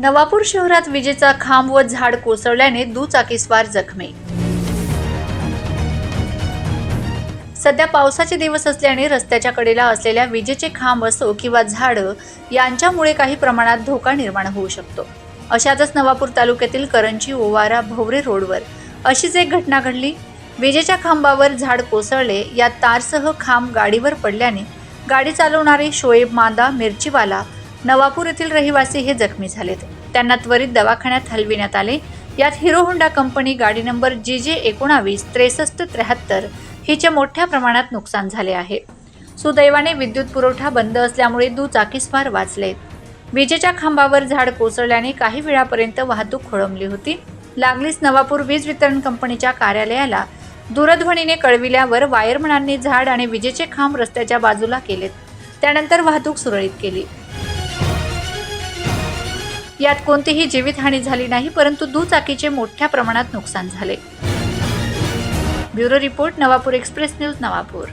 नवापूर शहरात विजेचा खांब व झाड कोसळल्याने दुचाकीस्वार जखमी. सध्या पावसाचे दिवस असल्याने रस्त्याच्या कडेला असलेल्या विजेचे खांब असो किंवा झाडं यांच्यामुळे काही प्रमाणात धोका निर्माण होऊ शकतो. अशातच नवापूर तालुक्यातील करंजी ओवारा भवरे रोडवर अशीच एक घटना घडली. विजेच्या खांबावर झाड कोसळले या तारसह खांब गाडीवर पडल्याने गाडी चालवणारे शोएब मांदा मिरचीवाला नवापूर येथील रहिवासी हे जखमी झालेत. त्यांना त्वरित दवाखान्यात हलविण्यात आले. यात हिरो होंडा कंपनी गाडी नंबर जी जे एकोणावीस त्रेसष्ट त्र्याहत्तर हिचे मोठ्या प्रमाणात नुकसान झाले आहे. सुदैवाने विद्युत पुरवठा बंद असल्यामुळे दुचाकीस्वार वाचले विजेच्या खांबावर झाड कोसळल्याने काही वेळापर्यंत वाहतूक खोळंबली होती. लागलीच नवापूर वीज वितरण कंपनीच्या कार्यालयाला दूरध्वनीने कळविल्यावर वायरमनांनी झाड आणि विजेचे खांब रस्त्याच्या बाजूला केलेत. त्यानंतर वाहतूक सुरळीत केली. यात कोणतीही जीवितहानी झाली नाही परंतु दुचाकीचे मोठ्या प्रमाणात नुकसान झाले. Bureau report Navapur express news Navapur.